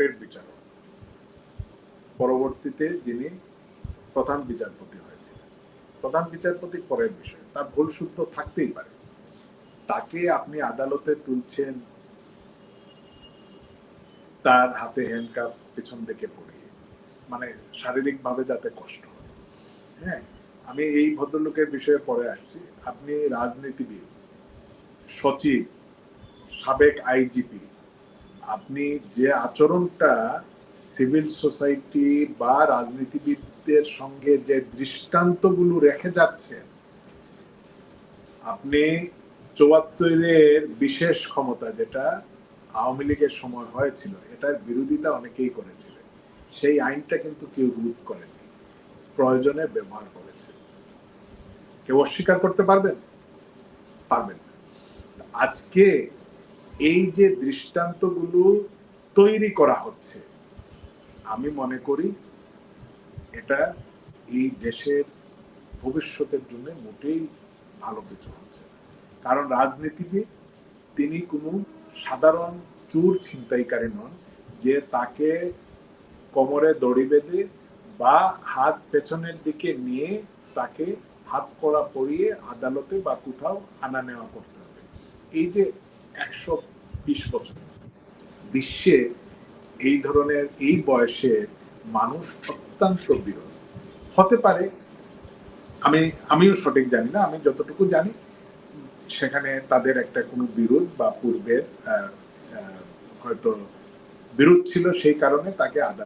কোর্টের বিচারক। পরবর্তীতে যিনি প্রধান বিচারপতি হয়েছিলেন প্রধান বিচারপতি পরের বিষয়, তার ভুল সূত্র থাকতেই পারে। তাকে আপনি আদালতে তুলছেন, তার হাতে হ্যান্ডকাপ পেছন দিকে পড়িয়ে মানে শারীরিকভাবে যাতে কষ্ট হয়। হ্যাঁ আমি এই ভদ্রলোকের বিষয়ে পরে আসছি। আপনি রাজনীতিবিদ, সচিব, সাবেক আইজিপি আপনি যে আচরণটা সিভিল সোসাইটি বা রাজনীতিবিদদের সঙ্গে যে দৃষ্টান্তগুলো রেখে যাচ্ছেন আপনি চুয়াত্তরের বিশেষ ক্ষমতা যেটা আওয়ামী লীগের সময় হয়েছিল, এটার বিরোধিতা অনেকেই করেছিলেন। সেই আইনটা কিন্তু কেউ রোধ করেনি, প্রয়োজনে ব্যবহার করেছে। কেউ অস্বীকার করতে পারবেন? পারবেন আজকে এই যে দৃষ্টান্তগুলো তৈরি করা হচ্ছে, আমি মনে করি এটা এই দেশের ভবিষ্যতের জন্য মোটেই ভালো কিছু হচ্ছে কারণ রাজনীতিবিদ তিনি কোনো সাধারণ চুর ছিনতাইকারী নন যে তাকে কোমরে দড়ি বেঁধে বা হাত পেছনের দিকে নিয়ে তাকে হাত করা পরিয়ে আদালতে বা কোথাও আনা নেওয়া করতে হবে। এই যে একশো বিশ বছর। বিশ্বে এই ধরনের এই বয়সে মানুষ অত্যন্ত বিরল। হতে পারে, আমি, আমিও সঠিক জানি না, আমি যতটুকু জানি, সেখানে তাদের একটা কোনো বিরোধ বা পূর্বের হয়তো বিরোধ ছিল সেই কারণে তাকে আদালত